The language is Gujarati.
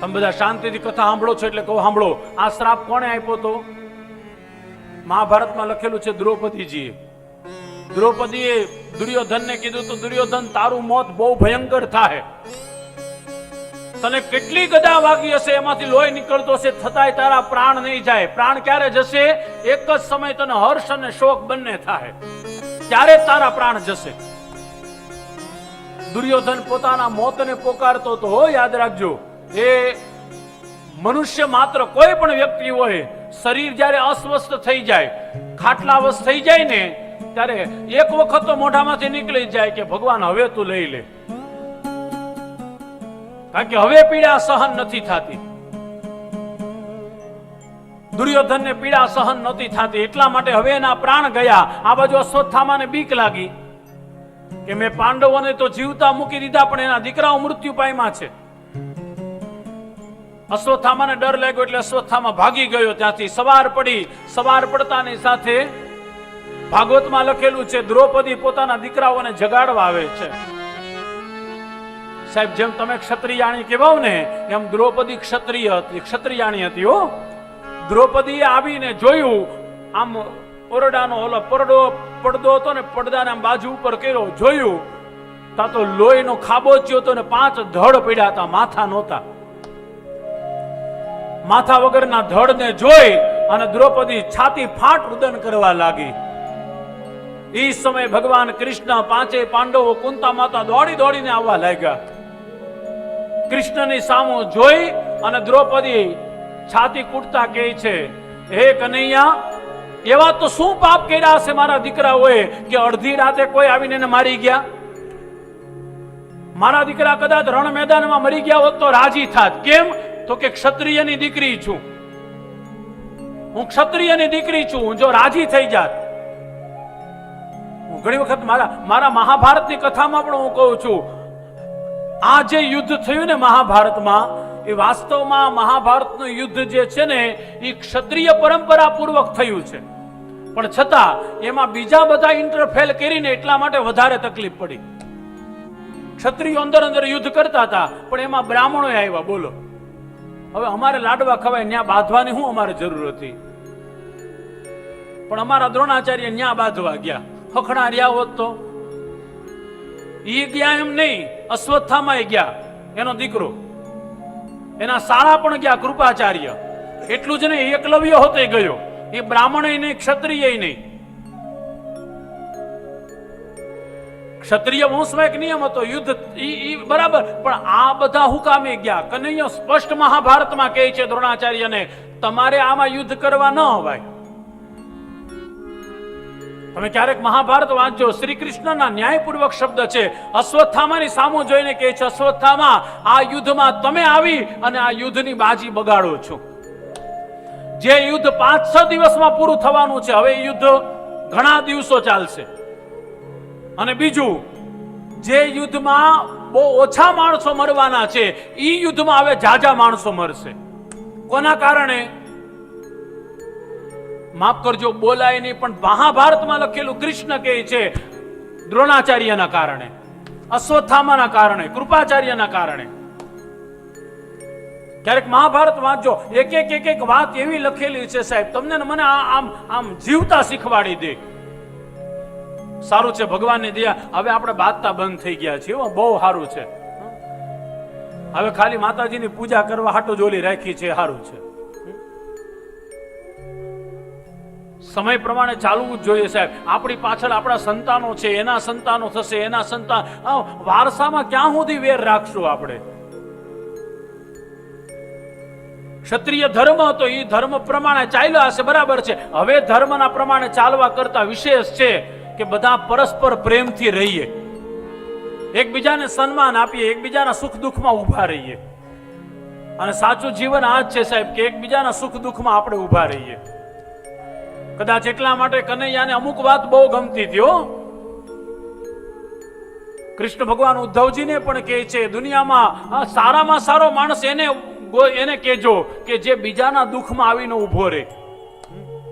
તમે બધા શાંતિથી કથા સાંભળો છો એટલે કહો સાંભળો. આ શ્રાપ કોણે આપ્યો તો? મહાભારતમાં લખેલું છે દ્રૌપદીજીએ. દ્રૌપદીએ દુર્યોધનને કીધું તો દુર્યોધન, તારું મોત બહુ ભયંકર થાય તને કેટલી ગદા વાગી હશે? એમાંથી લોહી નીકળતો હશે, છતાંય તારા પ્રાણ નહીં જાય. પ્રાણ ક્યારે જશે? એક જ સમય તને હર્ષ અને શોક બંને થાય ત્યારે તારા પ્રાણ જશે. દુર્યોધન પોતાના મોતને પોકારતો તો યાદ રાખજો. એ મનુષ્ય માત્ર કોઈ પણ વ્યક્તિ હોય, શરીર જ્યારે અસ્વસ્થ થઈ જાય ખાટલાવસ્થ થઈ જાય ને, ત્યારે એક વખત તો મોઢામાંથી નીકળી જાય કે ભગવાન હવે તું લઈ લે. કારણ કે હવે પીડા સહન નથી થતી. દુર્યોધનને પીડા સહન નથી થતી, એટલા માટે હવે એના પ્રાણ ગયા. આ બાજુ અશ્વત્થામાને બીક લાગી કે મેં પાંડવોને તો જીવતા મૂકી દીધા, પણ એના દીકરાઓ મૃત્યુ પામ્યા છે. અશ્વત્થામાને ડર લાગ્યો એટલે અશ્વત્થામાં ભાગી ગયો ત્યાંથી. સવાર પડી. સવાર પડતાની સાથે ભાગવતમાં લખેલું છે, દ્રૌપદી પોતાના દીકરાઓને જગાડવા આવે છે. સાહેબ, જેમ તમે ક્ષત્રિયાણી કહેવાવ ને, એમ દ્રૌપદી ક્ષત્રિય હતી, ક્ષત્રિયાણી હતી હો. દ્રૌપદીએ આવીને જોયું, આમ ઓરડાનો ઓલો પરડો, પડદો હતો ને, પડદાને આમ બાજુ ઉપર કર્યો, જોયું. તા તો લોહીનો ખાબોચ્યો હતો ને, પાંચ ધડ પડ્યા હતા, માથા નહોતા. માથા વગરના ધડને જોઈ અને દ્રૌપદી છાતી ફાટ રુદન કરવા લાગી. એ સમયે ભગવાન કૃષ્ણ પાંચે પાંડવો કુંતા માતા દોડી દોડીને આવવા લાગ્યા. કૃષ્ણની સામો જોઈ અને દ્રૌપદી છાતી કૂટતા કહે છે, હે કનૈયા, એવા તો શું પાપ કર્યા હશે મારા દીકરાઓએ કે અડધી રાતે કોઈ આવીને મારી ગયા? મારા દીકરા કદાચ રણ મેદાનમાં મરી ગયા હોત તો રાજી થાત. કેમ? તો કે ક્ષત્રિયની દીકરી છું. હું ક્ષત્રિયની દીકરી છું, હું જો રાજી થઈ જાત. હું ઘણી વખત મારા મારા મહાભારતની કથામાં પણ હું કહું છું, આ જે યુદ્ધ થયું ને મહાભારતમાં, એ વાસ્તવમાં મહાભારતનું યુદ્ધ જે છે ને, એ ક્ષત્રિય પરંપરા પૂર્વક થયું છે. પણ છતાં, એમાં બીજા બધા ઇન્ટરફેલ કરીને એટલા માટે વધારે તકલીફ પડી. ક્ષત્રિયો અંદર અંદર યુદ્ધ કરતા હતા, પણ એમાં બ્રાહ્મણો આવ્યા, બોલો. હવે અમારે લાડવા ખવાય, ન્યા બાંધવાની શું અમારે જરૂર હતી? પણ અમારા દ્રોણાચાર્ય ન્યા બાંધવા ગયા. ફખણા રહ્યા હોત તો? એ ગયા એમ નહીં અશ્વત્થામાં ગયા. એનો દીકરો. એના શાળા પણ ગયા, કૃપાચાર્ય. એટલું જ નહીં, એકલવ્ય હોતે ગયો. એ બ્રાહ્મણ નહીં ક્ષત્રિય નહીં. ક્ષત્રિય વંશમાં એક નિયમ હતો, યુદ્ધ ઈ બરાબર. પણ આ બધા હુકામે ગયા. કનૈયો સ્પષ્ટ મહાભારતમાં કહે છે દ્રોણાચાર્યને, તમારે આમાં યુદ્ધ કરવા ન હવાય તમે ક્યારેક મહાભારત વાંચો શ્રી કૃષ્ણના ન્યાયપૂર્વક શબ્દ છે, અશ્વત્થામાની સામો જોઈને કહે છે, અશ્વત્થામા, આ યુદ્ધમાં તમે આવી અને આ યુદ્ધની બાજી બગાડો છો. જે યુદ્ધ પાંચ છ દિવસમાં પૂરું થવાનું છે, હવે યુદ્ધ ઘણા દિવસો ચાલશે. અને બીજું, જે યુદ્ધમાં બહુ ઓછા માણસો મરવાના છે એ યુદ્ધમાં હવે જાજા માણસો મરશે. કોના કારણે? માફ કરજો બોલાય નહીં પણ મહાભારતમાં લખેલું કૃષ્ણ કહે છે, દ્રોણાચાર્યના કારણે, અશ્વત્થામાના કારણે, કૃપાચાર્યના કારણે. ક્યારેક મહાભારત વાંચજો, એક એક એક એક વાત એવી લખેલી છે સાહેબ, તમને મને આમ આમ જીવતા શીખવાડી દે. સારું છે, ભગવાનની દયા. હવે આપણે બાંધતા બંધ થઈ ગયા છીએ બહુ સારું છે. હવે ખાલી માતાજીની પૂજા કરવા હાટો જોલી રાખી છે, સારું છે. સમય પ્રમાણે ચાલવું જ જોઈએ સાહેબ. આપણી પાછળ આપણા સંતાનો છે, એના સંતાનો થશે, એના સંતાન વારસામાં ક્યાં સુધી વેર રાખશું આપણે? ક્ષત્રિય ધર્મ હતો એ ધર્મ પ્રમાણે ચાલ્યો હશે, બરાબર છે. હવે ધર્મના પ્રમાણે ચાલવા કરતા વિશેષ છે. કે બધા પરસ્પર પ્રેમથી રહીએ. એકબીજાને સન્માન આપીએ, એકબીજાના સુખ દુઃખમાં ઊભા રહીએ. અને સાચું જીવન આ જ છે સાહેબ, કે એકબીજાના સુખ દુઃખમાં આપણે ઊભા રહીએ. કદાચ એટલા માટે કનૈયાને અમુક વાત બહુ ગમતી હતી, હો. કૃષ્ણ ભગવાન ઉદ્ધવજીને પણ કહે છે, દુનિયામાં સારામાં સારો માણસ એને એને કહેજો કે જે બીજાના દુઃખમાં આવીને ઊભો રહે.